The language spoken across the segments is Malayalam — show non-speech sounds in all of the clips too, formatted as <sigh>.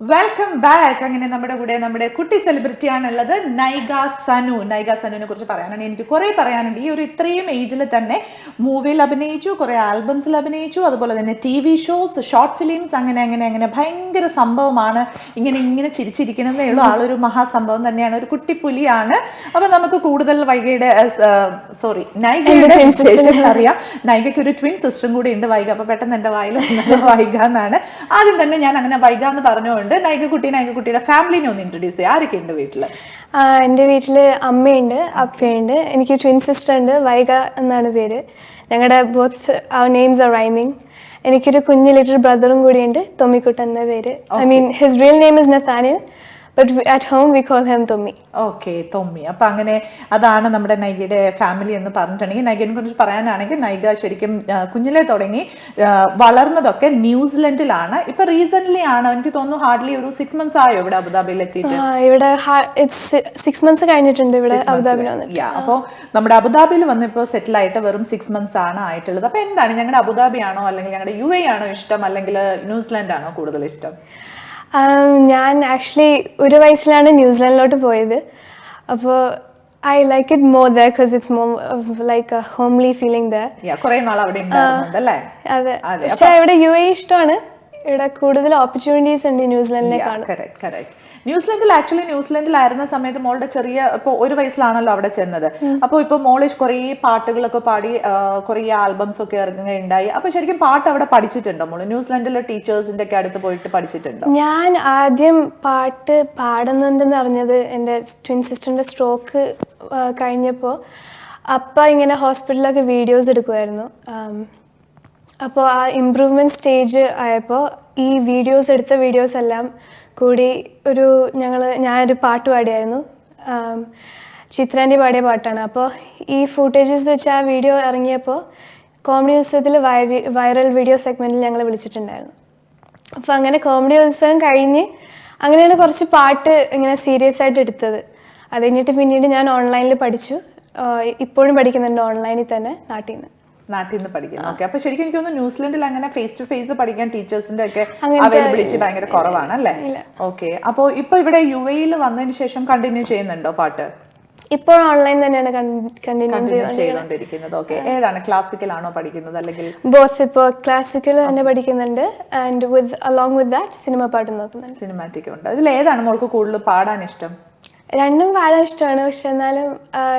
വെൽക്കം ബാക്ക് അങ്ങനെ നമ്മുടെ കൂടെ നമ്മുടെ കുട്ടി സെലിബ്രിറ്റി ആണുള്ളത് നൈഗ സനു. നൈഗ സനുവിനെ കുറിച്ച് പറയാനാണ്. എനിക്ക് കുറെ പറയാനുണ്ട്. ഈ ഒരു ഇത്രയും ഏജിൽ തന്നെ മൂവിയിൽ അഭിനയിച്ചു കുറെ ആൽബംസിൽ അഭിനയിച്ചു അതുപോലെ തന്നെ T V shows short films അങ്ങനെ അങ്ങനെ അങ്ങനെ ഭയങ്കര സംഭവമാണ്. ഇങ്ങനെ ഇങ്ങനെ ചിരിച്ചിരിക്കണമെന്നേ ഉള്ളൂ. ആളൊരു മഹാസംഭവം തന്നെയാണ്. ഒരു കുട്ടിപ്പുലിയാണ് അപ്പൊ നമുക്ക് കൂടുതൽ വൈകയുടെ സോറി നൈഗയുടെ അറിയാം. നൈഗയ്ക്ക് ഒരു ട്വിൻ സിസ്റ്ററും കൂടി ഉണ്ട് വൈഗ. അപ്പൊ പെട്ടെന്ന് എന്റെ വായിൽ വൈഗ എന്നാണ്. ആദ്യം തന്നെ ഞാൻ അങ്ങനെ വൈഗ എന്ന് പറഞ്ഞുകൊണ്ട് നൈഗ കുട്ടി നൈഗ കുട്ടിയുടെ ഫാമിലിനെ ഒന്ന് ഇൻട്രൊഡ്യൂസ് ചെയ്യാം. ആരൊക്കെ ഉണ്ട് വീട്ടിൽ? ആ, എന്റെ വീട്ടിൽ അമ്മയുണ്ട് അപ്പയുണ്ട്. എനിക്ക് ട്വിൻ സിസ്റ്റർ ഉണ്ട് വൈഗ എന്നാണ് പേര്. ഞങ്ങളുടെ both our names are rhyming എനിക്കൊരു കുഞ്ഞ് ലിറ്റിൽ ബ്രദറും കൂടിയുണ്ട് തൊമ്മിക്കുട്ടൻ എന്ന പേര്. I mean his real name is Nathaniel but at home we call him Thommi okay Thommi അപ്പൊ അങ്ങനെ അതാണ് നമ്മുടെ നൈഗയുടെ ഫാമിലി എന്ന് പറഞ്ഞിട്ടുണ്ടെങ്കിൽ നൈഗയെ കുറിച്ച് പറയാനാണെങ്കിൽ നൈഗ ശരിക്കും കുഞ്ഞിലെ തുടങ്ങി വളർന്നതൊക്കെ ന്യൂസിലൻഡിലാണ് ഇപ്പൊ റീസെന്റ് ആണ്. എനിക്ക് തോന്നുന്നു ഹാർഡ്ലി ഒരു സിക്സ് മന്ത്സ് ആയോ ഇവിടെ അബുദാബിയിൽ എത്തിയിട്ട്? ഇവിടെ സിക്സ് മന്ത്സ് കഴിഞ്ഞിട്ടുണ്ട് ഇവിടെ അബുദാബിയിൽ അപ്പോൾ നമ്മുടെ അബുദാബിയിൽ വന്നിപ്പോൾ സെറ്റിൽ ആയിട്ട് വെറും സിക്സ് മന്ത്സ് ആണ് ആയിട്ടുള്ളത്. അപ്പൊ എന്താണ്? ഞങ്ങളുടെ അബുദാബി ആണോ അല്ലെങ്കിൽ ഞങ്ങളുടെ യു എ ആണോ ഇഷ്ടം? അല്ലെങ്കിൽ ന്യൂസിലാൻഡ് ആണോ കൂടുതൽ ഇഷ്ടം? ഞാൻ ആക്ച്വലി ഒരു വയസ്സിലാണ് ന്യൂസിലാൻഡിലോട്ട് പോയത്. അപ്പോൾ I like it more there because it's more like a homely feeling there അതെ. പക്ഷെ ഇവിടെ യു എ ഇഷ്ടമാണ്. ഇവിടെ കൂടുതൽ ഓപ്പർച്യൂണിറ്റീസ് ഉണ്ട് ന്യൂസിലാൻഡിനെ കാണാൻ. ന്യൂസിലൻഡിൽ ആക്ച്വലി ന്യൂസിലൻഡിലായിരുന്ന സമയത്ത് മോളുടെ ചെറിയ ഇപ്പോൾ ഒരു വയസ്സിലാണല്ലോ അവിടെ ചെന്നത്. അപ്പോൾ ഇപ്പോൾ മോളിഷ് കുറേ പാട്ടുകളൊക്കെ പാടി കുറേ ആൽബംസ് ഒക്കെ ഇറങ്ങുകയുണ്ടായി. അപ്പോൾ ശരിക്കും പാട്ട് അവിടെ പഠിച്ചിട്ടുണ്ടോ മോൾ? ന്യൂസിലൻഡിലെ ടീച്ചേഴ്സിന്റെ ഒക്കെ അടുത്ത് പോയിട്ട് പഠിച്ചിട്ടുണ്ടോ? ഞാൻ ആദ്യം പാട്ട് പാടുന്നുണ്ടെന്ന് അറിഞ്ഞത് എന്റെ ട്വിൻ സിസ്റ്ററിന്റെ സ്ട്രോക്ക് കഴിഞ്ഞപ്പോൾ അപ്പ ഇങ്ങനെ ഹോസ്പിറ്റലിലൊക്കെ വീഡിയോസ് എടുക്കുമായിരുന്നു അപ്പോൾ ആ ഇമ്പ്രൂവ്മെന്റ് സ്റ്റേജ് ആയപ്പോൾ ഈ വീഡിയോസ് എടുത്ത വീഡിയോസ് എല്ലാം കൂടി ഒരു ഞങ്ങൾ ഞാനൊരു പാട്ട് പാടിയായിരുന്നു. ചിത്രാന്റെ പാടിയ പാട്ടാണ്. അപ്പോൾ ഈ ഫൂട്ടേജസ് വെച്ച് ആ വീഡിയോ ഇറങ്ങിയപ്പോൾ കോമഡി ഉത്സവത്തിൽ വൈറി വൈറൽ വീഡിയോ സെഗ്മെന്റിൽ ഞങ്ങൾ വിളിച്ചിട്ടുണ്ടായിരുന്നു. അപ്പോൾ അങ്ങനെ കോമഡി ഉത്സവം കഴിഞ്ഞ് അങ്ങനെയാണ് കുറച്ച് പാട്ട് ഇങ്ങനെ സീരിയസ് ആയിട്ട് എടുത്തത്. അത് കഴിഞ്ഞിട്ട് പിന്നീട് ഞാൻ ഓൺലൈനിൽ പഠിച്ചു. ഇപ്പോഴും പഠിക്കുന്നുണ്ട് ഓൺലൈനിൽ തന്നെ നാട്ടിൽ നിന്ന്. നാട്ടിൽ നിന്ന് പഠിക്കുന്നത് ഓക്കെ അപ്പൊ ശരിക്കും എനിക്ക് തോന്നുന്നു ന്യൂസിലൻഡിൽ അങ്ങനെ ഫേസ് ടു ഫേസ് പഠിക്കാൻ ടീച്ചേഴ്സിന്റെ ഒക്കെ അവൈലബിലിറ്റി ഭയങ്കര കുറവാണ് അല്ലേ? ഓക്കെ അപ്പോൾ ഇപ്പൊ ഇവിടെ യു എയിൽ വന്നതിന് ശേഷം കണ്ടിന്യൂ ചെയ്യുന്നുണ്ടോ പാട്ട്? ഇപ്പോൾ ഓൺലൈൻ തന്നെയാണ് കണ്ടിന്യൂ ചെയ്തുകൊണ്ടിരിക്കുന്നത് ഓക്കെ ഏതാണ്? ക്ലാസിക്കൽ ആണോ പഠിക്കുന്നത് അല്ലെങ്കിൽ ബോസ് ഇപ്പോൾ ക്ലാസിക്കൽ തന്നെ പഠിക്കുന്നുണ്ട്. And with along with that cinema പാട്ട് നോക്കുന്നുണ്ട്. സിനിമാറ്റിക് ഉണ്ട്. ഇതിൽ ഏതാണ് മോൾക്ക് കൂടുതൽ പാടാൻ ഇഷ്ടം? രണ്ടും പാടാൻ ഇഷ്ടമാണ്. പക്ഷെ എന്നാലും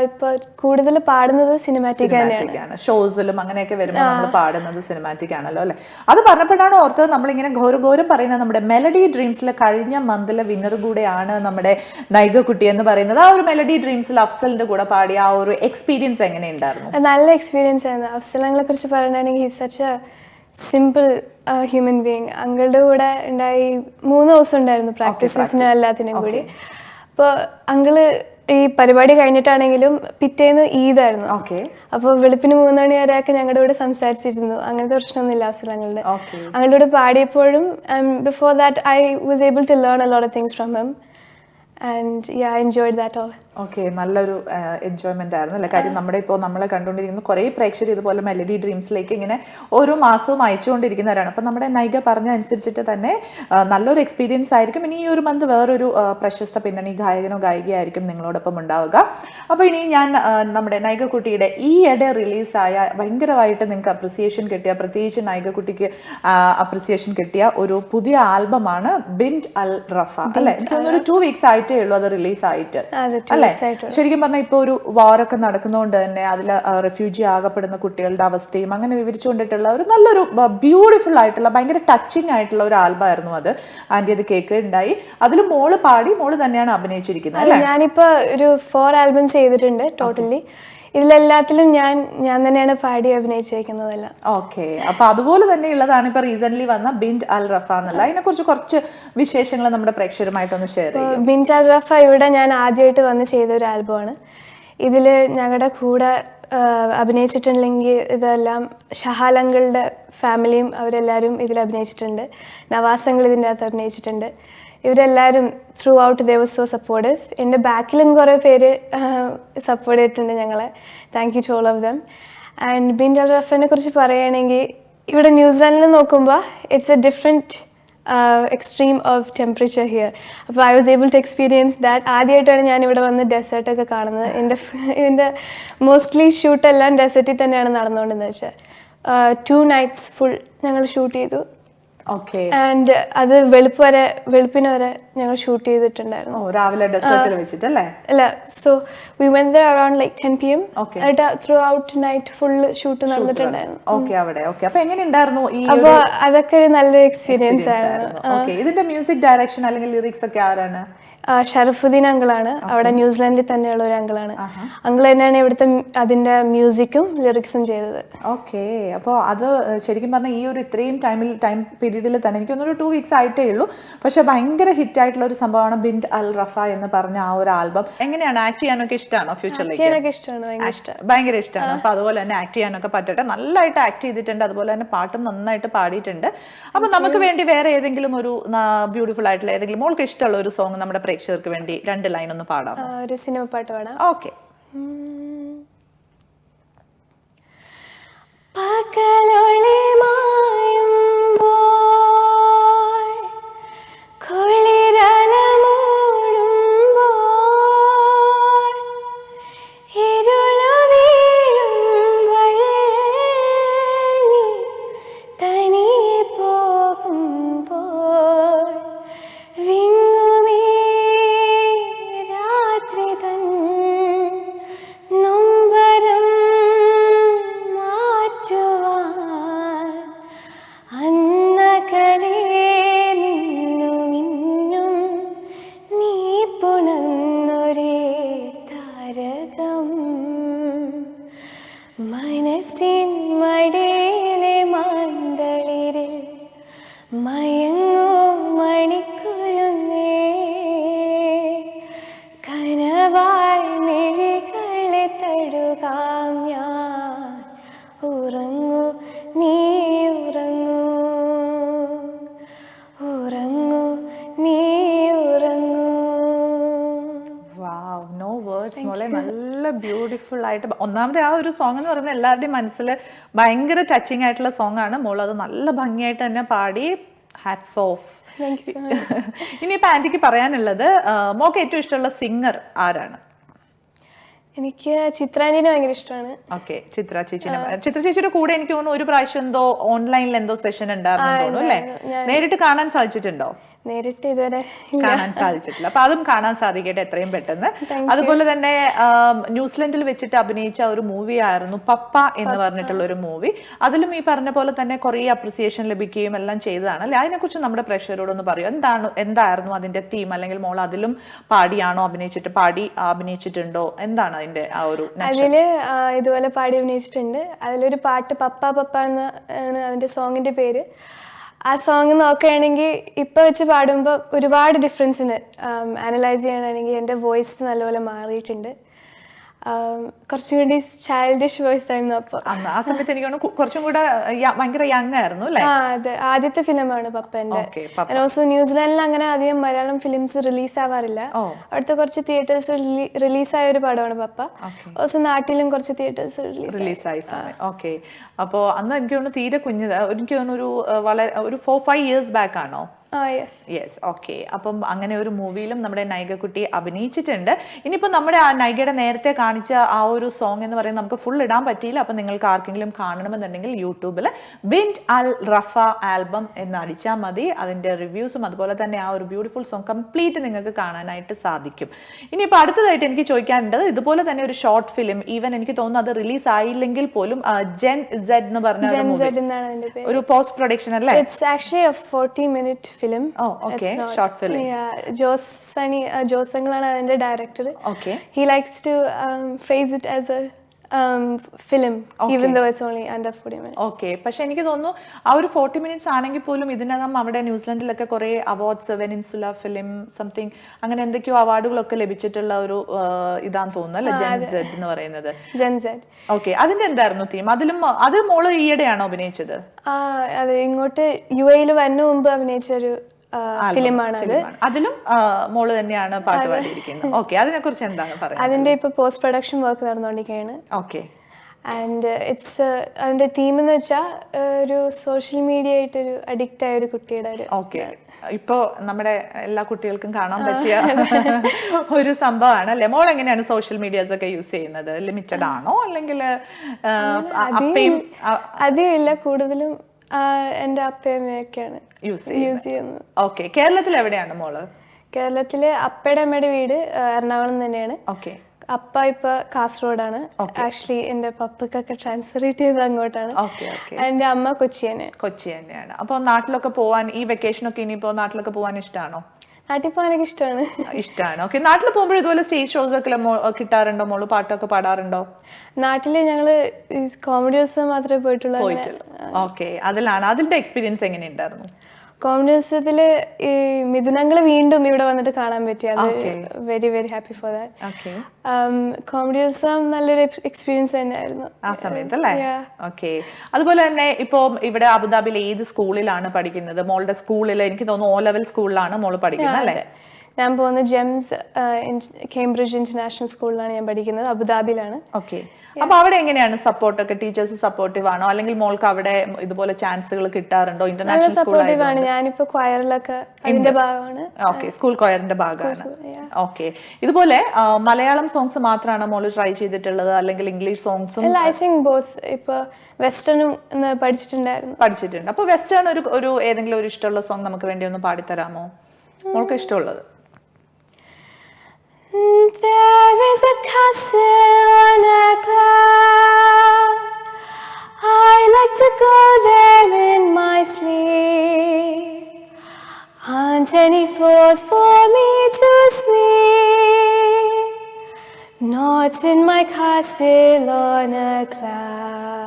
ഇപ്പൊ കൂടുതൽ പാടുന്നത് സിനിമാറ്റിക് തന്നെയാണ്. ഷോസിലും അങ്ങനെയൊക്കെ വരുമ്പോൾ നമ്മൾ പാടുന്നത് സിനിമാറ്റിക് ആണല്ലോ അല്ലെ? അത് പറഞ്ഞപ്പോഴാണ് ഓർത്തത് നമ്മളിങ്ങനെ ഘോരഘോരം പറയുന്നത് നമ്മുടെ മെലഡി ഡ്രീംസിലെ കഴിഞ്ഞ മന്തിലെ വിന്നർ കൂടെയാണ് നമ്മുടെ നൈകക്കുട്ടി കുട്ടി എന്ന് പറയുന്നത്. ആ ഒരു മെലഡി ഡ്രീംസിൽ അഫ്സലിന്റെ കൂടെ പാടി ആ ഒരു എക്സ്പീരിയൻസ് എങ്ങനെയുണ്ടായിരുന്നു? നല്ല എക്സ്പീരിയൻസ് ആയിരുന്നു. അഫ്സലങ്ങളെ കുറിച്ച് പറയുകയാണെങ്കിൽ such a simple human being അങ്ങളുടെ കൂടെ ഉണ്ടായി മൂന്ന് ദിവസം ഉണ്ടായിരുന്നു പ്രാക്ടീസിനും എല്ലാത്തിനും കൂടി. അപ്പോൾ അങ്കിൾ ഈ പരിപാടി കഴിഞ്ഞിട്ടാണെങ്കിലും പിറ്റേന്ന് ഈദായിരുന്നു. ഓക്കെ. അപ്പോൾ വെളുപ്പിന് മൂന്ന് മണി വരെയൊക്കെ ഞങ്ങളുടെ കൂടെ സംസാരിച്ചിരുന്നു. അങ്ങനത്തെ പ്രശ്നമൊന്നുമില്ല അവസരങ്ങളുടെ ഞങ്ങളുടെ അങ്ങളുടെ കൂടെ പാടിയപ്പോഴും before that I was able to learn a lot of things from him and I enjoyed that all okay നല്ലൊരു എൻജോയ്മെന്റ് ആയിരുന്നു അല്ലേ? കാര്യം നമ്മുടെ ഇപ്പോൾ നമ്മളെ കണ്ടുകൊണ്ടിരിക്കുന്ന കുറേ പ്രേക്ഷകർ ഇതുപോലെ മെലഡി ഡ്രീംസിലേക്ക് ഇങ്ങനെ ഓരോ മാസവും അയച്ചുകൊണ്ടിരിക്കുന്നവരാണ്. അപ്പം നമ്മുടെ നൈഗ പറഞ്ഞ അനുസരിച്ചിട്ട് തന്നെ നല്ലൊരു എക്സ്പീരിയൻസ് ആയിരിക്കും. ഇനി ഈ ഒരു മന്ത് വേറൊരു പ്രശസ്ത പിന്നണി ഗായകനോ ഗായികയായിരിക്കും നിങ്ങളോടൊപ്പം ഉണ്ടാവുക. അപ്പോൾ ഇനി ഞാൻ നമ്മുടെ നൈഗ കുട്ടിയുടെ ഈ ഇടെ റിലീസായ ഭയങ്കരമായിട്ട് നിങ്ങൾക്ക് അപ്രിസിയേഷൻ കിട്ടിയ പ്രത്യേകിച്ച് നൈഗ കുട്ടിക്ക് അപ്രിസിയേഷൻ കിട്ടിയ ഒരു പുതിയ ആൽബമാണ് ബിൻഡ് അൽ റഫ അല്ലെ? ഒരു ടു വീക്സ് ആയിട്ടേ ഉള്ളൂ അത് റിലീസ് ആയിട്ട്. ടു അല്ലേ ശരിക്കും പറഞ്ഞാൽ ഇപ്പോൾ ഒരു വാറൊക്കെ നടക്കുന്നതുകൊണ്ട് തന്നെ അതിൽ റെഫ്യൂജി ആകപ്പെടുന്ന കുട്ടികളുടെ അവസ്ഥയും അങ്ങനെ വിവരിച്ചുകൊണ്ടിട്ടുള്ള ഒരു നല്ലൊരു ബ്യൂട്ടിഫുൾ ആയിട്ടുള്ള ഭയങ്കര ടച്ചിങ് ആയിട്ടുള്ള ഒരു ആൽബമായിരുന്നു അത്. ആന്റി അത് കേൾക്കുകയുണ്ടായി. ഉണ്ടായി അതിൽ മോൾ പാടി മോൾ തന്നെയാണ് അഭിനയിച്ചിരിക്കുന്നത് ഞാനിപ്പോ ഒരു ഫോർ ആൽബംസ് ചെയ്തിട്ടുണ്ട് ടോട്ടലി ഇതിലെല്ലാത്തിലും ഞാൻ ഞാൻ തന്നെയാണ് പാടി അഭിനയിച്ചേക്കുന്നതെല്ലാം. ഓക്കെ. അപ്പൊ അതുപോലെ തന്നെ ഉള്ളതാണ് ഇപ്പൊ റീസെന്റ് വന്ന ബിൻഡ് അൽ റഫ എന്നുള്ള. അതിനെ കുറിച്ച് കുറച്ച് വിശേഷങ്ങൾ നമ്മുടെ പ്രേക്ഷകരുമായിട്ടൊന്ന് ഷെയർ ചെയ്യും. അൽ റഫ ഇവിടെ ഞാൻ ആദ്യമായിട്ട് വന്ന് ചെയ്ത ഒരു ആൽബമാണ്. ഇതിൽ ഞങ്ങളുടെ കൂടെ അഭിനയിച്ചിട്ടുണ്ടെങ്കിൽ ഇതെല്ലാം ഷഹാലങ്കളുടെ ഫാമിലിയും അവരെല്ലാവരും ഇതിൽ അഭിനയിച്ചിട്ടുണ്ട്. നവാസങ്ങൾ ഇതിന്റെ അകത്ത് അഭിനയിച്ചിട്ടുണ്ട്. ഇവരെല്ലാവരും throughout they was so supportive എന്റെ ബാക്കിലും കുറേ പേര് സപ്പോർട്ട് ചെയ്തിട്ടുണ്ട് ഞങ്ങളെ. Thank you to all of them and bin ജൽ റഫിനെ കുറിച്ച് പറയുകയാണെങ്കിൽ ഇവിടെ ന്യൂസിലാൻഡിൽ നോക്കുമ്പോൾ it's a different extreme of temperature here അപ്പോൾ I was able to experience that ആദ്യമായിട്ടാണ് ഞാൻ ഇവിടെ വന്ന് ഡെസേർട്ടൊക്കെ കാണുന്നത്. എന്റെ ഇതിന്റെ മോസ്റ്റ്ലി ഷൂട്ടെല്ലാം ഡെസേർട്ടിൽ തന്നെയാണ് നടന്നുകൊണ്ടെന്ന് വെച്ചാൽ. ടു നൈറ്റ്സ് ഫുൾ ഞങ്ങൾ ഷൂട്ട് ചെയ്തു. ആൻഡ് അത് വെളുപ്പ് വരെ വെളുപ്പിന് വരെ ഞങ്ങൾ ഷൂട്ട് ചെയ്തിട്ടുണ്ടായിരുന്നു. രാവിലെ ഡെസേർട്ടിൽ വെച്ചിട്ടല്ലേ? അല്ല so we went there around like ten P M എന്നിട്ട് throughout night full shoot നടന്നിട്ടുണ്ടായിരുന്നു. ഓക്കെ അവിടെ ഓക്കെ അപ്പൊ എങ്ങനെ ഉണ്ടായിരുന്നു ഈ അപ്പോൾ അതൊക്കെ ഒരു നല്ലൊരു എക്സ്പീരിയൻസ് ആയിരുന്നു. ഇതിന്റെ മ്യൂസിക് ഡയറക്ഷൻ അല്ലെങ്കിൽ ലിറിക്സ് ഒക്കെ ആരാണ്? ഷറഫുദ്ദീൻ അങ്കിളാണ് അവിടെ ന്യൂസിലാൻഡിൽ തന്നെയുള്ള ഒരു അങ്കിളാണ്. അങ്കിൾ തന്നെയാണ് ഇവിടുത്തെ അതിന്റെ മ്യൂസിക്കും ലിറിക്സും ചെയ്തത്. ഓക്കെ. അപ്പോൾ അത് ശരിക്കും പറഞ്ഞാൽ ഈ ഒരു ഇത്രയും ടൈമിൽ ടൈം പീരീഡിൽ തന്നെ എനിക്ക് തോന്നുന്നു ടു വീക്സ് ആയിട്ടേ ഉള്ളൂ. പക്ഷെ ഭയങ്കര ഹിറ്റ് ആയിട്ടുള്ള ഒരു സംഭവമാണ് ബിൻഡ് അൽ റഫ എന്ന് പറഞ്ഞ ആ ഒരു ആൽബം. എങ്ങനെയാണ് ആക്ട് ചെയ്യാനൊക്കെ ഇഷ്ടമാണോ ഫ്യൂച്ചറിലേക്ക്? ഇഷ്ടമാണ് ഭയങ്കര ഇഷ്ടം ഭയങ്കര ഇഷ്ടമാണ് അപ്പൊ അതുപോലെ തന്നെ ആക്ട് ചെയ്യാനൊക്കെ പറ്റട്ടെ. നല്ലതായിട്ട് ആക്ട് ചെയ്തിട്ടുണ്ട്. അതുപോലെ തന്നെ പാട്ടും നന്നായിട്ട് പാടിയിട്ടുണ്ട്. അപ്പൊ നമുക്ക് വേണ്ടി വേറെ ഏതെങ്കിലും ഒരു ബ്യൂട്ടിഫുൾ ആയിട്ടുള്ള ഏതെങ്കിലും മോൾക്ക് ഇഷ്ടമുള്ള ഒരു സോങ് നമ്മുടെ പ്രേക്ഷകർക്ക് വേണ്ടി രണ്ട് ലൈൻ ഒന്ന് പാടാം ഒരു സിനിമ പാട്ട് പാടാം ഓക്കെ ആയിട്ട് ഒന്നാമത് ആ ഒരു സോങ് എന്ന് പറയുന്നത് എല്ലാവരുടെയും മനസ്സിൽ ഭയങ്കര ടച്ചിങ് ആയിട്ടുള്ള സോങ് ആണ്. മോൾ അത് നല്ല ഭംഗിയായിട്ട് തന്നെ പാടി. ഹാറ്റ്സ് ഓഫ് <laughs> ഇനി ആന്റിക്ക് പറയാനുള്ളത് മോക്ക് ഏറ്റവും ഇഷ്ടമുള്ള സിംഗർ ആരാണ്? എനിക്ക് ചിത്രാനിനെ ഭയങ്കര ഇഷ്ടമാണ്. ഓക്കെ ചിത്ര ചേച്ചിനെ ചിത്ര ചേച്ചിയുടെ കൂടെ എനിക്ക് തോന്നുന്നു ഒരു പ്രാവശ്യം എന്തോ ഓൺലൈനിൽ എന്തോ സെഷൻ ഉണ്ടായിരുന്നു തോന്നുന്നു അല്ലേ? നേരിട്ട് കാണാൻ സാധിച്ചിട്ടുണ്ടോ? നേരിട്ട് ഇതുവരെ കാണാൻ സാധിച്ചിട്ടില്ല. അപ്പൊ അതും കാണാൻ സാധിക്കട്ടെ എത്രയും പെട്ടെന്ന്. അതുപോലെ തന്നെ ന്യൂസിലൻഡിൽ വെച്ചിട്ട് അഭിനയിച്ച ഒരു മൂവി ആയിരുന്നു പപ്പ എന്ന് പറഞ്ഞിട്ടുള്ള ഒരു മൂവി. അതിലും ഈ പറഞ്ഞ പോലെ തന്നെ കുറെ അപ്രിസിയേഷൻ ലഭിക്കുകയും എല്ലാം ചെയ്തതാണ്. അല്ലെ? അതിനെക്കുറിച്ച് നമ്മുടെ പ്രേക്ഷകരോടൊന്ന് പറയൂ. എന്താണ് എന്തായിരുന്നു അതിന്റെ തീം അല്ലെങ്കിൽ മോൾ അതിലും പാടിയാണോ അഭിനയിച്ചിട്ട് പാടി അഭിനയിച്ചിട്ടുണ്ടോ? എന്താണ് അതിന്റെ ആ ഒരു അതിൽ ഇതുപോലെ പാടി അഭിനയിച്ചിട്ടുണ്ട്. അതിലൊരു പാട്ട് പപ്പ പപ്പ എന്ന് ആണ് അതിന്റെ സോങ്ങിന്റെ പേര്. ആ സോങ് നോക്കുകയാണെങ്കിൽ ഇപ്പൊ വെച്ച് പാടുമ്പോൾ ഒരുപാട് ഡിഫറൻസ് ഉണ്ട് അനലൈസ് ചെയ്യണമെങ്കിൽ എന്റെ വോയിസ് നല്ലപോലെ മാറിയിട്ടുണ്ട്. കുറച്ചും കൂടി ചൈൽഡിഷ് വോയിസ് ആയിരുന്നു അപ്പോൾ അന്ന് ആ സമയത്ത് എനിക്ക് തോന്നുന്നു കുറച്ചും കൂടെ ഭയങ്കര യങ് ആയിരുന്നു അല്ലേ? ആ അതെ. ആദ്യത്തെ ഫിലിമാണ് പപ്പന്റെ. ഓൾസോ ന്യൂസിലാൻഡിൽ അങ്ങനെ അധികം മലയാളം ഫിലിംസ് റിലീസ് ആവാറില്ല. അടുത്ത അവിടുത്തെ കുറച്ച് തിയേറ്റേഴ്സ് ആയ ഒരു പടമാണ് പപ്പ. ഓൾസോ നാട്ടിലും കുറച്ച് തിയേറ്റേഴ്സ് റിലീസ് ആയി. അപ്പോ ഓക്കെ. അപ്പോൾ അന്ന് എനിക്ക് തോന്നുന്നു തീരെ കുഞ്ഞത് എനിക്ക് തോന്നുന്നു ഒരു വളരെ ഒരു ഫോർ ഫൈവ് ഇയേഴ്സ് ബാക്ക് ആണോ? യെസ് യെസ് ഓക്കെ അപ്പം അങ്ങനെ ഒരു മൂവിയിലും നമ്മുടെ നൈകക്കുട്ടി അഭിനയിച്ചിട്ടുണ്ട്. ഇനിയിപ്പോൾ നമ്മുടെ ആ നൈഗയുടെ നേരത്തെ കാണിച്ച ആ ഒരു സോങ് എന്ന് പറയുന്നത് നമുക്ക് ഫുൾ ഇടാൻ പറ്റിയില്ല. അപ്പം നിങ്ങൾക്ക് ആർക്കെങ്കിലും കാണണമെന്നുണ്ടെങ്കിൽ യൂട്യൂബിൽ ബിൻഡ് അൽ റഫ ആൽബം എന്ന് അടിച്ചാൽ മതി. അതിന്റെ റിവ്യൂസും അതുപോലെ തന്നെ ആ ഒരു ബ്യൂട്ടിഫുൾ സോങ് കംപ്ലീറ്റ് നിങ്ങൾക്ക് കാണാനായിട്ട് സാധിക്കും. ഇനിയിപ്പോൾ അടുത്തതായിട്ട് എനിക്ക് ചോദിക്കാനുണ്ടത് ഇതുപോലെ തന്നെ ഒരു ഷോർട്ട് ഫിലിം ഈവൻ എനിക്ക് തോന്നുന്നു അത് റിലീസ് ആയില്ലെങ്കിൽ പോലും ജെൻ സെഡ് എന്ന് പറഞ്ഞ ഒരു പോസ്റ്റ് പ്രൊഡക്ഷൻ അല്ലേ? It's actually a forty minute film. Short film. Jose Sunny ജോസങ്ങളാണ് അതിന്റെ director he likes to phrase it as a film even though it's only under forty minute okay പക്ഷെ എനിക്ക് തോന്നുന്നു ആ ഒരു ഫോർട്ടി മിനിറ്റ്സ് ആണെങ്കിൽ പോലും ഇതിനകം അവിടെ ന്യൂസിലൻഡിലൊക്കെ കുറെ അവാർഡ്സ് വെനിൻസുല ഫിലിം സംതിങ് അങ്ങനെ എന്തൊക്കെയോ അവാർഡുകളൊക്കെ ലഭിച്ചിട്ടുള്ള ഒരു ഇതാന്ന് തോന്നുന്നു അല്ലെ? എന്ന് പറയുന്നത്. ഓക്കെ അതിന്റെ എന്തായിരുന്നു തീം അതിലും അത് മോൾ ഈയിടെയാണോ അഭിനയിച്ചത്? അതെ ഇങ്ങോട്ട് യു എയിൽ വരുന്ന മുമ്പ് അഭിനയിച്ച ഒരു ഫിലിമാണ് അത്. അതിലും മോൾ തന്നെയാണ് പാട്ട് പാടിയിരിക്കുന്നത്. ഓക്കെ അതിനെ കുറിച്ച് എന്താണ് പറയുന്നത്? അതിന്റെ ഇപ്പൊ പോസ്റ്റ് പ്രൊഡക്ഷൻ വർക്ക് നടന്നുകൊണ്ടിരിക്കുകയാണ് ഓക്കെ. ആൻഡ് ഇറ്റ്സ് അതിന്റെ തീം എന്ന് വെച്ചാൽ ഒരു സോഷ്യൽ മീഡിയ ആയിട്ട് ഒരു അഡിക്റ്റ് ആയ ഒരു കുട്ടിയുടെ ഒരു ഓക്കെ. ഇപ്പോ നമ്മുടെ എല്ലാ കുട്ടികൾക്കും കാണാൻ പറ്റിയ ഒരു സംഭവമാണ് അല്ലെ? മോൾ എങ്ങനെയാണ് സോഷ്യൽ മീഡിയാസ് ഒക്കെ യൂസ് ചെയ്യുന്നത്? ലിമിറ്റഡ് ആണോ? അല്ലെങ്കിൽ അധികം ഇല്ല. കൂടുതലും എന്റെ അപ്പയമ്മയൊക്കെയാണ് യൂസ് ചെയ്യുന്നത്. ഓക്കെ കേരളത്തിൽ എവിടെയാണ് മോൾ? കേരളത്തിലെ അപ്പയുടെ അമ്മയുടെ വീട് എറണാകുളം തന്നെയാണ്. ഓക്കെ അപ്പ ഇപ്പൊ കാസർഗോഡാണ്. ആക്ച്വലി എന്റെ പപ്പക്കൊക്കെ ട്രാൻസ്ഫർ ചെയ്തത് അങ്ങോട്ടാണ്. എന്റെ അമ്മ കൊച്ചി തന്നെയാണ്. കൊച്ചി തന്നെയാണ്. അപ്പൊ നാട്ടിലൊക്കെ പോവാൻ ഈ വെക്കേഷനൊക്കെ ഇനിയിപ്പോ നാട്ടിലൊക്കെ പോവാൻ ഇഷ്ടമാണോ നാട്ടിൽ പോകാനൊക്കെ ഇഷ്ടമാണ് ഇഷ്ടമാണ് ഓക്കെ നാട്ടിൽ പോകുമ്പോൾ ഇതുപോലെ സ്റ്റേജ് ഷോസ് ഒക്കെ കിട്ടാറുണ്ടോ? മോൾ പാട്ടൊക്കെ പാടാറുണ്ടോ? നാട്ടിൽ ഞങ്ങൾ ഈ കോമഡി ദിവസം മാത്രമേ പോയിട്ടുള്ളൂ. ഓക്കെ അതിലാണ്. അതിന്റെ എക്സ്പീരിയൻസ് എങ്ങനെയുണ്ടായിരുന്നു? കോമഡി ഈ മിഥുനങ്ങൾ വീണ്ടും ഇവിടെ വന്നിട്ട് കാണാൻ പറ്റി. അത് very very happy for that comedy നല്ലൊരു എക്സ്പീരിയൻസ് തന്നെയായിരുന്നു. ആ സമയത്ത് അല്ലേ? ഓക്കെ അതുപോലെ തന്നെ ഇപ്പോ ഇവിടെ അബുദാബിയിൽ ഏത് സ്കൂളിലാണ് പഠിക്കുന്നത്? മോളുടെ സ്കൂളിൽ എനിക്ക് തോന്നുന്നു ഓ ലെവൽ സ്കൂളിലാണ് മോൾ പഠിക്കുന്നത് അല്ലേ? ഞാൻ പോകുന്ന ജെംസ് കേംബ്രിഡ്ജ് ഇന്റർനാഷണൽ സ്കൂളിലാണ് ഞാൻ പഠിക്കുന്നത് അബുദാബിയിലാണ്. ഓക്കെ അപ്പൊ അവിടെ എങ്ങനെയാണ് സപ്പോർട്ട് ഒക്കെ ടീച്ചേഴ്സ് സപ്പോർട്ടീവ് ആണോ? അല്ലെങ്കിൽ മോൾക്ക് അവിടെ ഇതുപോലെ ചാൻസുകൾ കിട്ടാറുണ്ടോ? ഇന്റർനാഷണൽ സപ്പോർട്ടീവ് ആണ്. ഞാനിപ്പോ ക്വയറിലൊക്കെ അതിന്റെ ഭാഗമാണ്. ഓക്കെ സ്കൂൾ ക്വയറിന്റെ ഭാഗമാണ്. ഓക്കെ ഇതുപോലെ മലയാളം സോങ്സ് മാത്രമാണ് മോൾ ട്രൈ ചെയ്തിട്ടുള്ളത്? അല്ലെങ്കിൽ ഇംഗ്ലീഷ് സോങ്സും അല്ല ഐ സിംഗ് ബോത്ത് ഇപ്പൊ വെസ്റ്റേണും പഠിച്ചിട്ടുണ്ടായിരുന്നു. പഠിച്ചിട്ടുണ്ട്. അപ്പൊ വെസ്റ്റേൺ ഒരു ഒരു ഏതെങ്കിലും ഒരു ഇഷ്ടമുള്ള സോങ് നമുക്ക് വേണ്ടി ഒന്ന് പാടിത്തരാമോ? മോൾക്ക് ഇഷ്ടമുള്ളത്. There is a castle on a cloud. I like to go there in my sleep. Aren't any floors for me to sweep? Not in my castle on a cloud.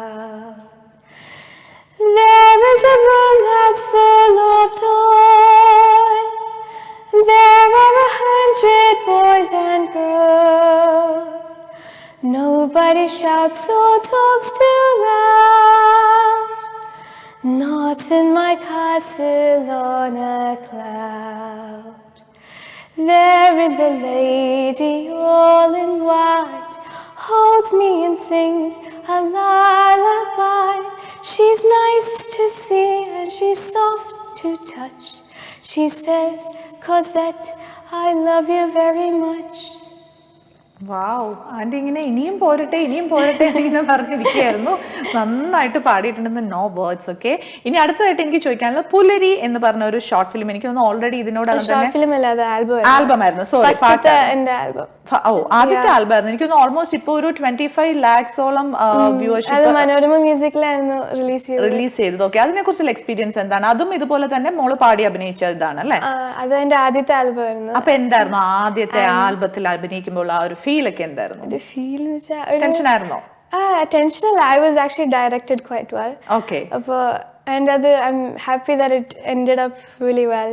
Shouts or talks too loud. Not in my castle on a cloud. There is a lady all in white, holds me and sings a lullaby. She's nice to see and she's soft to touch. She says, Cosette, I love you very much. Wow. Aunty ഇങ്ങനെ ഇനിയും പോരട്ടെ ഇനിയും പോരട്ടെ ഇങ്ങനെ പറഞ്ഞിരിക്കുകയായിരുന്നു. നന്നായിട്ട് പാടിയിട്ടുണ്ടെന്ന് നോ വേർഡ്സ് ഓക്കെ ഇനി അടുത്തതായിട്ട് എനിക്ക് ചോദിക്കാനുള്ള പുലരി എന്ന് പറഞ്ഞ ഒരു ഷോർട്ട് ഫിലിം എനിക്ക് തോന്നുന്നു ഓൾറെഡി ഇതിനോട് ആൽബം ആയിരുന്നു. സോറി പാട്ട് എന്റെ ആൽബം ഓ ആദ്യത്തെ ആൽബം ആയിരുന്നു എനിക്ക് ഓൾമോസ്റ്റ് ഇപ്പൊ ഒരു ട്വന്റി ഫൈവ് ലാക്സോളം വ്യൂവർഷിപ്പ് മനോരമ മ്യൂസിക്കിലായിരുന്നു റിലീസ് ചെയ്തത്. റിലീസ് ചെയ്തത്. ഓക്കെ അതിനെ കുറിച്ചുള്ള എക്സ്പീരിയൻസ് എന്താണ്? അതും ഇതുപോലെ തന്നെ മോൾ പാടി അഭിനയിച്ച ഇതാണ് അല്ലേ അത് എന്റെ ആദ്യത്തെ ആൽബം ആയിരുന്നു അപ്പൊ എന്തായിരുന്നു? ആദ്യത്തെ ആൽബത്തിൽ അഭിനയിക്കുമ്പോൾ ആ ഒരു ഫീൽ ഒക്കെ എന്തായിരുന്നു? ഒരു ഫീൽ ടെൻഷൻ ആയിരുന്നോ? ടെൻഷൻ അല്ല. I was actually directed quite well okay അപ്പോൾ ആൻഡ് അത് I'm happy that it ended up really well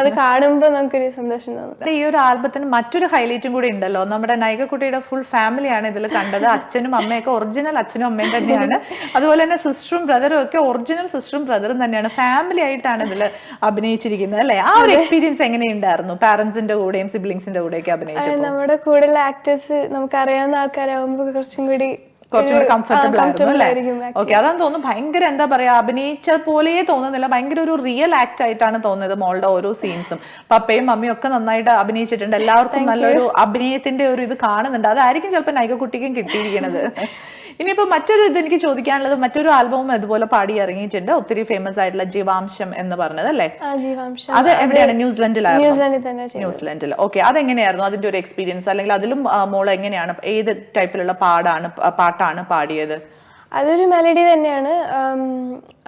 അത് കാണുമ്പോൾ നമുക്കൊരു സന്തോഷം തോന്നുന്നു ഈ ഒരു ആൽബത്തിന് മറ്റൊരു ഹൈലൈറ്റും കൂടി ഉണ്ടല്ലോ. നമ്മുടെ നൈകക്കുട്ടിയുടെ ഫുൾ ഫാമിലിയാണ് ഇതിൽ കണ്ടത്. അച്ഛനും അമ്മയൊക്കെ ഒറിജിനൽ അച്ഛനും അമ്മയും തന്നെയാണ്. അതുപോലെ തന്നെ സിസ്റ്ററും ബ്രദറും ഒക്കെ ഒറിജിനൽ സിസ്റ്ററും ബ്രദറും തന്നെയാണ്. ഫാമിലി ആയിട്ടാണ് ഇതിൽ അഭിനയിച്ചിരിക്കുന്നത് അല്ലേ? ആ ഒരു എക്സ്പീരിയൻസ് എങ്ങനെയുണ്ടായിരുന്നു? പാരന്റ്സിന്റെ കൂടെയും സിബ്ലിങ്സിന്റെ കൂടെയൊക്കെ അഭിനയിച്ചു നമ്മുടെ കൂടെയുള്ള ആക്ടേഴ്സ് നമുക്ക് അറിയാവുന്ന ആൾക്കാരാകുമ്പോൾ കുറച്ചും കൂടി കുറച്ചും കൂടി കംഫർട്ടബിൾ ആയിരുന്നു ഓക്കെ അതാന്ന് തോന്നുന്നു ഭയങ്കര എന്താ പറയാ അഭിനയിച്ച പോലെയേ തോന്നുന്നില്ല. ഭയങ്കര ഒരു റിയൽ ആക്ട് ആയിട്ടാണ് തോന്നുന്നത് മോളുടെ ഓരോ സീൻസും പപ്പയും മമ്മിയും ഒക്കെ നന്നായിട്ട് അഭിനയിച്ചിട്ടുണ്ട്. എല്ലാവർക്കും നല്ലൊരു അഭിനയത്തിന്റെ ഒരു ഇത് കാണുന്നുണ്ട്. അതായിരിക്കും ചിലപ്പോൾ നൈക കുട്ടിക്കും <laughs> കിട്ടിയിരിക്കണത് ഇനിയിപ്പോ മറ്റൊരു ഇത് എനിക്ക് ചോദിക്കാനുള്ളത് മറ്റൊരു ആൽബവും അതുപോലെ പാടി ഇറങ്ങിയിട്ടുണ്ട്. ഒത്തിരി ഫേമസ് ആയിട്ടുള്ള ജീവാംശം എന്ന് പറഞ്ഞത് അല്ലേ? ജീവാംശം. അത് എവിടെയാണ്? ന്യൂസിലൻഡിലായിരുന്നു? ന്യൂസിലാൻഡിൽ തന്നെ ചെയ്തു ന്യൂസിലൻഡിൽ ഓക്കെ അതെങ്ങനെയായിരുന്നു അതിന്റെ ഒരു എക്സ്പീരിയൻസ് അല്ലെങ്കിൽ അതിലും മോൾ മോൾ എങ്ങനെയാണ് ഏത് ടൈപ്പിലുള്ള പാടാണ് പാട്ടാണ് പാടിയത്? അതൊരു മെലഡി തന്നെയാണ്.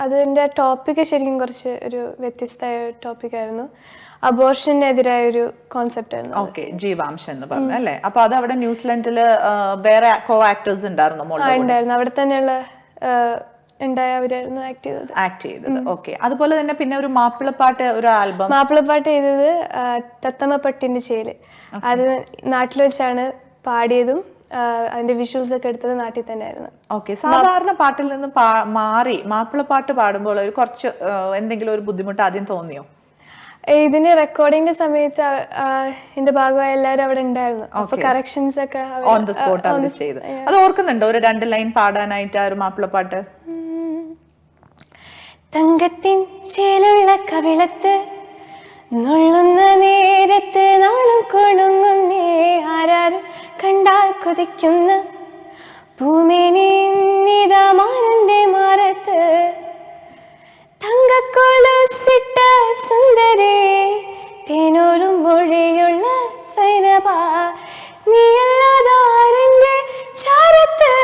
അതിന്റെ ടോപ്പിക്ക് ശരിക്കും കുറച്ച് ഒരു വ്യത്യസ്തമായ ടോപ്പിക്കായിരുന്നു അബോർഷനെതിരായ ഒരു കോൺസെപ്റ്റ് ആയിരുന്നു ഓക്കെ ജീവാംശം എന്ന് പറഞ്ഞു അല്ലേ? അപ്പൊ അത് അവിടെ ന്യൂസിലൻഡിൽ വേറെ കോ ആക്ടേഴ്സ് ഉണ്ടായിരുന്നു ഉണ്ടായിരുന്നു. അവിടെ തന്നെയുള്ള ഉണ്ടായ അവരായിരുന്നു ആക്ട് ചെയ്തത്. ആക്ട് ചെയ്തത്. ഓക്കെ അതുപോലെ തന്നെ പിന്നെ ഒരു മാപ്പിളപ്പാട്ട് ഒരു ആൽബം. മാപ്പിളപ്പാട്ട് ചെയ്തത് തത്തമ്മ പട്ടിന്റെ ചേൽ. അത് നാട്ടിൽ വെച്ചാണ് പാടിയതും അതിന്റെ വിഷ്വൽസ് ഒക്കെ എടുത്തത് നാട്ടിൽ തന്നെ ആയിരുന്നു ഓക്കെ സാധാരണ പാട്ടിൽ നിന്ന് മാറി മാപ്പിളപ്പാട്ട് പാടുമ്പോൾ ഒരു കുറച്ച് എന്തെങ്കിലും ഒരു ബുദ്ധിമുട്ട് ആദ്യം തോന്നിയോ? ഇതിന്റെ റെക്കോർഡിങ്ങിന്റെ സമയത്ത് എന്റെ ഭാഗമായ എല്ലാവരും അവിടെ ഉണ്ടായിരുന്നു. അപ്പൊ കറക്ഷൻസ് ഒക്കെ ഓൺ ദ സ്പോട്ട് ചെയ്ത് അത് ഓർക്കുന്നുണ്ടോ? ഒരു രണ്ട് ലൈൻ പാടാനായിട്ട് ആ ഒരു മാപ്പിളപ്പാട്ട്? തങ്കത്തിൻ ചേലുള്ള കവിളത്ത് നുള്ളുന്ന നേരത്ത് നാളും കൊടുങ്ങുന്നേ ആരാരും കണ്ടാൽ കൊതിക്കുന്ന ഭൂമിനിതാമാരന്റെ മാറത്ത് തങ്കക്കൊലുസിട്ട സുന്ദരേ തേനോരും മൊഴിയുള്ള സൈനബ നീയല്ലാതാരന്റെ ചാരത്ത്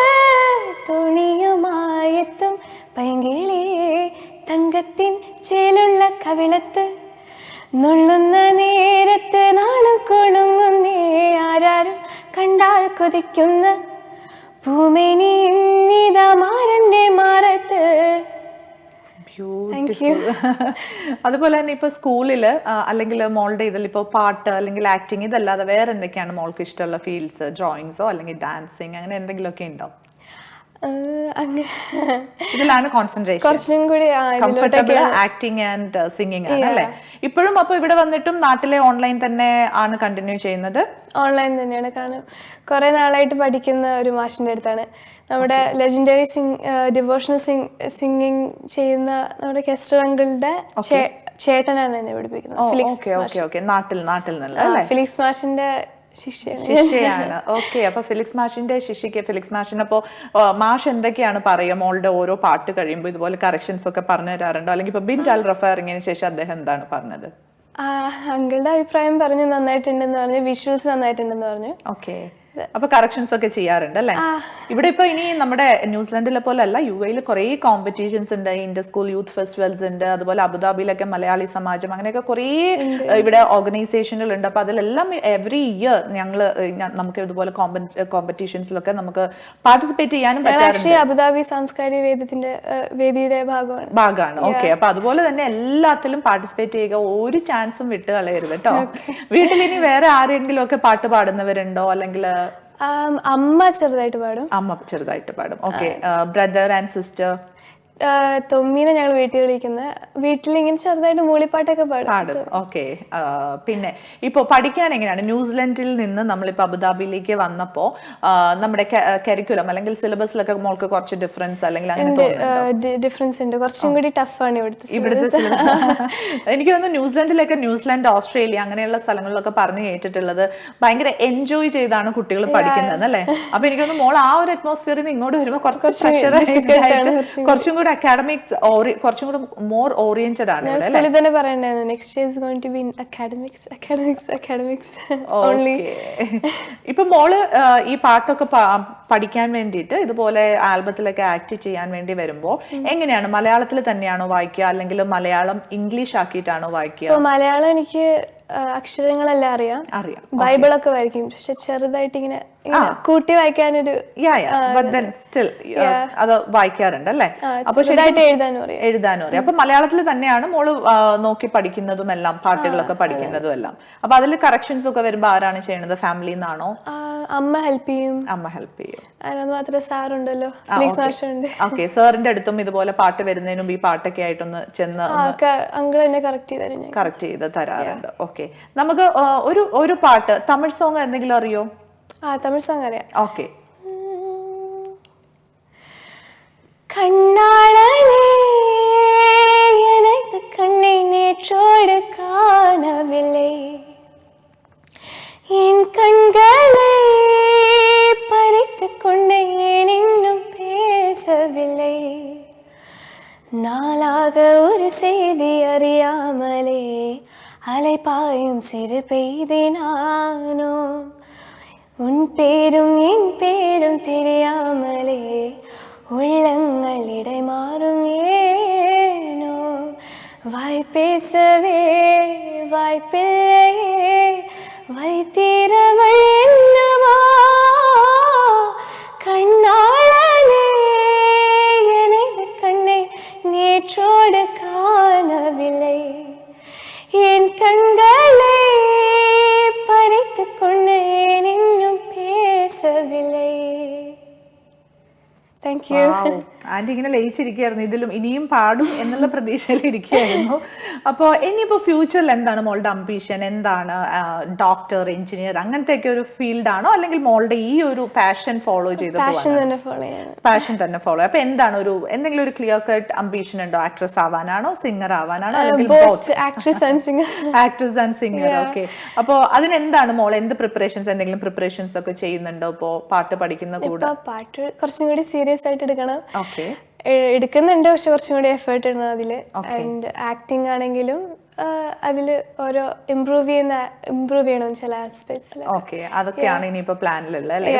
തുണിയുമായെത്തും പൈങ്കിളേ തങ്കത്തിൻ ചേലുള്ള കവിളത്ത് നുള്ളുന്ന നേരത്ത് നാണം കൊണുങ്ങുന്നേ ആരാരും കണ്ടാൽ കൊതിക്കുന്ന ഭൂമിനി മാരന്റെ മാറത്ത് Thank you. ബ്യൂട്ടിഫുൾ <laughs> അതുപോലെ തന്നെ ഇപ്പൊ സ്കൂളിൽ അല്ലെങ്കിൽ മോളുടെ ഇതിൽ ഇപ്പൊ പാട്ട് അല്ലെങ്കിൽ ആക്ടിങ് ഇതല്ലാതെ വേറെ എന്തൊക്കെയാണ് മോൾക്ക് ഇഷ്ടമുള്ള ഫീൽഡ്സ് ഡ്രോയിങ്സോ അല്ലെങ്കിൽ ഡാൻസിങ് അങ്ങനെ എന്തെങ്കിലുമൊക്കെ ഉണ്ടോ? ഇതിലാണ് കോൺസെൻട്രേഷൻ കുറച്ചും കൂടി കംഫർട്ടബിൾ ആക്ടിങ് ആൻഡ് സിംഗിങ് ആണ് അല്ലേ? ഇപ്പോഴും അപ്പൊ ഇവിടെ വന്നിട്ടും നാട്ടിലെ ഓൺലൈൻ തന്നെ ആണ് കണ്ടിന്യൂ ചെയ്യുന്നത്? ഓൺലൈൻ തന്നെയാണ്. കാരണം കുറെ നാളായിട്ട് പഠിക്കുന്ന ഒരു മാഷിന്റെ അടുത്താണ്. നമ്മുടെ legendary sing devotional sing singing ചെയ്യുന്ന നമ്മുടെ കെസ്റ്റർ അങ്കിളുടെ ചേട്ടനാണ് എന്നെ പഠിപ്പിക്കുന്നത്. ഫിലിക്സ് ഫിലിക്സ് മാഷിന്റെ ശിഷ്യയാണ് ഓക്കെ അപ്പൊ ഫിലിക്സ് മാഷിന്റെ ശിഷ്യക്ക് ഫിലിക്സ് മാഷിന് അപ്പോ മാഷ് എന്തൊക്കെയാണ് പറയുക? മോളുടെ ഓരോ പാട്ട് കഴിയുമ്പോൾ ഇതുപോലെ കറക്ഷൻസ് ഒക്കെ പറഞ്ഞു തരാറുണ്ടോ? അല്ലെങ്കിൽ ഇപ്പൊ ബിൻ റഫ ഇറങ്ങിയതിന് ശേഷം അദ്ദേഹം എന്താണ് പറഞ്ഞത്? അങ്കിളുടെ അഭിപ്രായം പറഞ്ഞു നന്നായിട്ടുണ്ടെന്ന് പറഞ്ഞു. വിഷ്വൽസ് നന്നായിട്ടുണ്ടെന്ന് പറഞ്ഞു. ഓക്കെ. അപ്പൊ കറക്ഷൻസ് ഒക്കെ ചെയ്യാറുണ്ട് അല്ലേ? ഇവിടെ ഇപ്പൊ ഇനി നമ്മുടെ ന്യൂസിലൻഡിലെ പോലെ അല്ല യു എയിൽ കുറെ കോമ്പറ്റീഷൻസ് ഉണ്ട്. ഇന്റർ സ്കൂൾ യൂത്ത് ഫെസ്റ്റിവൽസ് ഉണ്ട്. അതുപോലെ അബുദാബിയിലൊക്കെ മലയാളി സമാജം അങ്ങനെയൊക്കെ കുറെ ഇവിടെ ഓർഗനൈസേഷനുകൾ ഉണ്ട് അപ്പൊ അതിലെല്ലാം എവറി ഇയർ ഞങ്ങൾ നമുക്ക് ഇതുപോലെ കോമ്പറ്റീഷൻസിലൊക്കെ നമുക്ക് പാർട്ടിസിപ്പേറ്റ് ചെയ്യാനും പറ്റാറുണ്ട്. അബുദാബി സാംസ്കാരിക വേദത്തിന്റെ വേദിയുടെ ഭാഗമാണ്. ഭാഗമാണ്. ഓക്കെ അപ്പൊ അതുപോലെ തന്നെ എല്ലാത്തിലും പാർട്ടിസിപ്പേറ്റ് ചെയ്യുക. ഒരു ചാൻസും വിട്ട് കളയരുത് കേട്ടോ. വീട്ടിൽ ഇനി വേറെ ആരെങ്കിലും ഒക്കെ പാട്ട് പാടുന്നവരുണ്ടോ? അല്ലെങ്കിൽ അമ്മ ചെറുതായിട്ട് പാടും. അമ്മ ചെറുതായിട്ട് പാടും. ഓക്കെ ബ്രദർ ആൻഡ് സിസ്റ്റർ തൊമ്മീനെ ഞങ്ങൾ വീട്ടിൽ വിളിക്കുന്നത് വീട്ടിൽ ഇങ്ങനെ ചെറുതായിട്ട് മൂളിപ്പാട്ടൊക്കെ പാടും. ഓക്കെ. പിന്നെ ഇപ്പോൾ പഠിക്കാൻ എങ്ങനെയാണ്? ന്യൂസിലൻഡിൽ നിന്ന് നമ്മളിപ്പോൾ അബുദാബിയിലേക്ക് വന്നപ്പോൾ നമ്മുടെ കരിക്കുലം അല്ലെങ്കിൽ സിലബസിലൊക്കെ മോൾക്ക് കുറച്ച് ഡിഫറൻസ് അല്ലെങ്കിൽ അങ്ങനെ ഡിഫറൻസ് ഉണ്ട്. കുറച്ചും കൂടി ടഫാണ് ഇവിടുത്തെ ഇവിടുത്തെ <laughs> എനിക്ക് തോന്നുന്നു ന്യൂസിലൻഡിലൊക്കെ ന്യൂസിലാൻഡ് ഓസ്ട്രേലിയ അങ്ങനെയുള്ള സ്ഥലങ്ങളിലൊക്കെ പറഞ്ഞു കേട്ടിട്ടുള്ളത് ഭയങ്കര എൻജോയ് ചെയ്താണ് കുട്ടികൾ പഠിക്കുന്നത് അല്ലേ? അപ്പൊ എനിക്ക് തോന്നുന്നു മോൾ ആ ഒരു അറ്റ്മോസ്ഫിയറിൽ നിന്ന് ഇങ്ങോട്ട് വരുമ്പോൾ കുറച്ച് കുറച്ചും കൂടി അക്കാഡമിക്സ് കുറച്ചും കൂടെ മോർ ഓറിയന്റഡ് ആണ് സ്കൂളിൽ തന്നെ പറയണ്ടായിരുന്നു next year going to be in academics academics academics only Okay. ഇപ്പൊ മോൾ ഈ പാട്ടൊക്കെ പഠിക്കാൻ വേണ്ടിയിട്ട് ഇതുപോലെ ആൽബത്തിലൊക്കെ ആക്ട് ചെയ്യാൻ വേണ്ടി വരുമ്പോ എങ്ങനെയാണ്? മലയാളത്തിൽ തന്നെയാണോ വായിക്കുക? അല്ലെങ്കിൽ മലയാളം ഇംഗ്ലീഷ് ആക്കിയിട്ടാണോ വായിക്കുക? മലയാളം എനിക്ക് അക്ഷരങ്ങളെല്ലാം അറിയാം. അറിയാം. ബൈബിളൊക്കെ വായിക്കും. പക്ഷെ ചെറുതായിട്ട് ഇങ്ങനെ കൂട്ടി വായിക്കാനൊരു സ്റ്റിൽ അത് വായിക്കാറുണ്ട് അല്ലേ? അപ്പൊ എഴുതാനും അറിയാം. എഴുതാനും അറിയാം. അപ്പൊ മലയാളത്തിൽ തന്നെയാണ് മോൾ നോക്കി പഠിക്കുന്നതും എല്ലാം പാട്ടുകളൊക്കെ പഠിക്കുന്നതും എല്ലാം. അപ്പൊ അതിൽ കറക്ഷൻസ് ഒക്കെ വരുമ്പോ ആരാണ് ചെയ്യുന്നത്? ഫാമിലിയിൽ നിന്നാണോ അമ്മ ഹെൽപ്പ് ചെയ്യും. അമ്മ ഹെൽപ്പ് ചെയ്യും. അതിനകത്ത് മാത്രമേ സാറുണ്ടല്ലോ ഓക്കെ സാറിന്റെ അടുത്തും ഇതുപോലെ പാട്ട് വരുന്നതിനും ഈ പാട്ടൊക്കെ ആയിട്ടൊന്ന് ചെന്ന് അങ്കിൾ എന്നെ ചെയ്ത് കറക്റ്റ് ചെയ്ത് തരാറുണ്ട്. Okay നമുക്ക് ആ, ഒരു ഒരു പാട്ട് തമിഴ് സോങ് എന്തെങ്കിലും അറിയോ ആ തമിഴ് സോങ് അറിയാം ഓക്കെ கண்ணாளனே எனக்கு கண்ணை நேற்றோடு காணவில்லை என் கண்களை பறித்து கொண்டு ஏன் இன்னும் பேசவில்லை நாளாக ஒரு செய்தி அறியாமலே அலைபாயும் சிறு பெய்தினானோ உன் பேரும் என் பேரும் தெரியாமலே உள்ளங்கள் இடை மாறும் ஏனோ வாய் பேசவே வாய்ப்பில்லையே வைத்தீரவள் கண்களே பறித்து கொண்டேன் இன்னும் பேசவில்லை. தேங்க்யூ ആന്റി ഇങ്ങനെ ലയിച്ചിരിക്കുകയായിരുന്നു. ഇതിലും ഇനിയും പാടും എന്നുള്ള പ്രതീക്ഷയിൽ ഇരിക്കുകയായിരുന്നു. അപ്പോൾ ഇനിയിപ്പോൾ ഫ്യൂച്ചറിൽ എന്താണ് മോളുടെ അംബീഷൻ എന്താണ് ഡോക്ടർ എഞ്ചിനീയർ അങ്ങനത്തെ ഒക്കെ ഒരു ഫീൽഡാണോ അല്ലെങ്കിൽ മോളുടെ ഈ ഒരു പാഷൻ ഫോളോ ചെയ്ത് പാഷൻ തന്നെ ഫോളോ ചെയ്യണം പാഷൻ തന്നെ ഫോളോ അപ്പൊ എന്താണ് ഒരു എന്തെങ്കിലും ഒരു ക്ലിയർ കട്ട് അംബീഷൻ ഉണ്ടോ? ആക്ട്രസ് ആവാനാണോ? സിംഗർ ആവാനാണോ? അല്ലെങ്കിൽ both actress and singer actress and singer okay അപ്പോൾ അതിനെന്താണ് മോൾ എന്ത് പ്രിപ്പറേഷൻസ് എന്തെങ്കിലും പ്രിപ്പറേഷൻസ് ഒക്കെ ചെയ്യുന്നുണ്ടോ? ഇപ്പോൾ പാട്ട് പഠിക്കുന്ന കൂടെ? ഇപ്പൊ പാട്ട് കുറച്ചും കൂടി സീരിയസ് ആയിട്ട് എടുക്കണം. എടുക്കുന്നുണ്ട് പക്ഷെ കുറച്ചും കൂടി എഫേർട്ട് ഇടണം അതിൽ. ആൻഡ് ആക്ടിങ് ആണെങ്കിലും അതിൽ ഓരോ ഇംപ്രൂവ് ചെയ്യുന്ന ഇംപ്രൂവ് ചെയ്യണം ചില ആസ്പെക്ട്സിൽ ഓക്കെ അതൊക്കെയാണ് ഇനിയിപ്പോ പ്ലാനിലുള്ളത് അല്ലേ?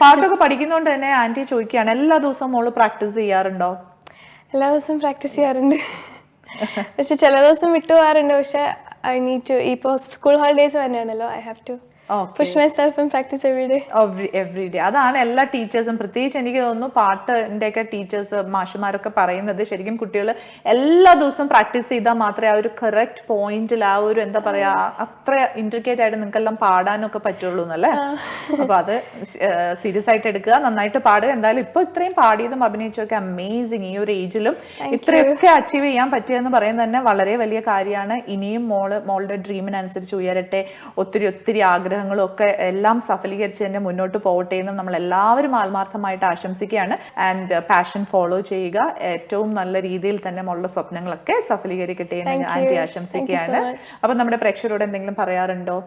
പാട്ടൊക്കെ പഠിക്കുന്നതുകൊണ്ട് തന്നെ ആന്റി ചോദിക്കുകയാണ് എല്ലാ ദിവസവും മോൾ പ്രാക്ടീസ് ചെയ്യാറുണ്ടോ? എല്ലാ ദിവസവും പ്രാക്ടീസ് ചെയ്യാറുണ്ട്. പക്ഷെ ചില ദിവസം വിട്ടു പോകാറുണ്ട്. പക്ഷെ ഐ നീഡ് ടു ഇപ്പോൾ സ്കൂൾ ഹോളിഡേയ്സ് തന്നെയാണല്ലോ I have to push myself and practise every day every day അതാണ് എല്ലാ ടീച്ചേഴ്സും. പ്രത്യേകിച്ച് എനിക്ക് തോന്നുന്നു പാട്ടിന്റെ ഒക്കെ ടീച്ചേഴ്സ് മാഷുമാരൊക്കെ പറയുന്നത് ശരിക്കും കുട്ടികൾ എല്ലാ ദിവസവും പ്രാക്ടീസ് ചെയ്താൽ മാത്രമേ ആ ഒരു കറക്റ്റ് പോയിന്റിൽ ആ ഒരു എന്താ പറയാ അത്ര ഇൻട്രിക്കേറ്റ് ആയിട്ട് നിങ്ങൾക്കെല്ലാം പാടാനൊക്കെ പറ്റുള്ളൂ എന്നല്ലേ? അപ്പൊ അത് സീരിയസ് ആയിട്ട് എടുക്കുക. നന്നായിട്ട് പാടുക. എന്തായാലും ഇപ്പൊ ഇത്രയും പാടിയതും അഭിനയിച്ചൊക്കെ അമേസിങ് ഈ ഒരു ഏജിലും ഇത്രയൊക്കെ അച്ചീവ് ചെയ്യാൻ പറ്റിയെന്ന് പറയുന്നത് തന്നെ വളരെ വലിയ കാര്യമാണ്. ഇനിയും മോൾ മോളുടെ ഡ്രീമിനനുസരിച്ച് ഉയരട്ടെ. ഒത്തിരി ഒത്തിരി ആഗ്രഹങ്ങളും ഒക്കെ എല്ലാം സഫലീകരിച്ച് തന്നെ മുന്നോട്ട് പോകട്ടെ എന്നും നമ്മൾ എല്ലാവരും ആത്മാർത്ഥമായിട്ട് ആശംസിക്കുകയാണ്. ആൻഡ് പാഷൻ ഫോളോ ചെയ്യുക. ഏറ്റവും നല്ല രീതിയിൽ തന്നെ ഉള്ള സ്വപ്നങ്ങളൊക്കെ സഫലീകരിക്കട്ടെ എന്ന് ആന്റി. ആശംസിക്കുകയാണ്. അപ്പൊ നമ്മുടെ പ്രേക്ഷകരോട് എന്തെങ്കിലും പറയാറുണ്ടോ?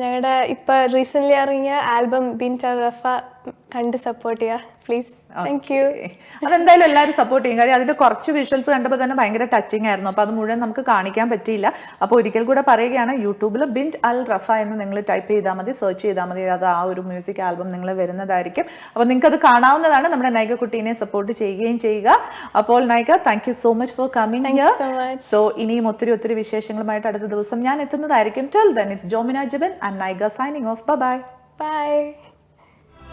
ഞങ്ങളുടെ ഇപ്പൊ റീസെന്റ് ഇറങ്ങിയ ആൽബം ബിൻ റഫ കണ്ട് സപ്പോർട്ട് ചെയ്യുക പ്ലീസ് താങ്ക് യു അതെന്തായാലും എല്ലാവരും സപ്പോർട്ട് ചെയ്യും. കാര്യം അതിന്റെ കുറച്ച് വിഷ്വൽസ് കണ്ടപ്പോൾ തന്നെ ഭയങ്കര ടച്ചിങ് ആയിരുന്നു. അപ്പോൾ അത് മുഴുവൻ നമുക്ക് കാണിക്കാൻ പറ്റിയില്ല. അപ്പോൾ ഒരിക്കൽ കൂടെ പറയുകയാണ് യൂട്യൂബിൽ ബിൻഡ് അൽ റഫ എന്ന് നിങ്ങൾ ടൈപ്പ് ചെയ്താൽ മതി സെർച്ച് ചെയ്താൽ മതി. അത് ആ ഒരു മ്യൂസിക് ആൽബം നിങ്ങൾ വരുന്നതായിരിക്കും. അപ്പോൾ നിങ്ങൾക്ക് അത് കാണാവുന്നതാണ്. നമ്മുടെ നൈക കുട്ടീനെ സപ്പോർട്ട് ചെയ്യുകയും ചെയ്യുക. അപ്പോൾ Naika thank you so much for coming. So ഇനിയും ഒത്തിരി ഒത്തിരി വിശേഷങ്ങളുമായിട്ട് അടുത്ത ദിവസം ഞാൻ എത്തുന്നതായിരിക്കും. Till then it's Jomina ജബൻ and Naika signing off bye bye